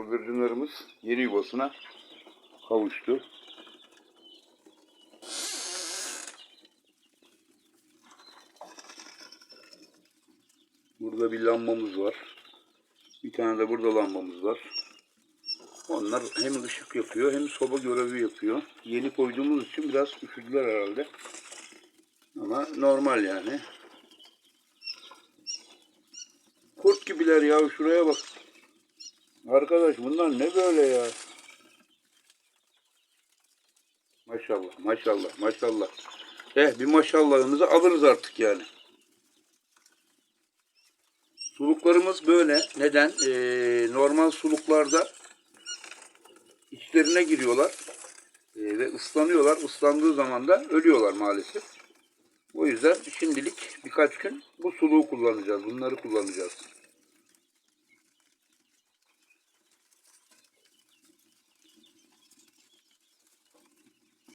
Bıldırcınlarımız yeni yuvasına kavuştu. Burada bir lambamız var. Bir tane de burada lambamız var. Onlar hem ışık yapıyor hem soba görevi yapıyor. Yeni koyduğumuz için biraz üşüdüler herhalde. Ama normal yani. Kurt gibiler ya şuraya bak. Arkadaş bunlar ne böyle ya? Maşallah, maşallah, maşallah. Eh bir maşallahımızı alırız artık yani. Suluklarımız böyle. Neden? Ee, normal suluklarda içlerine giriyorlar ee, ve ıslanıyorlar. Islandığı zaman da ölüyorlar maalesef. O yüzden şimdilik birkaç gün bu suluğu kullanacağız. Bunları kullanacağız.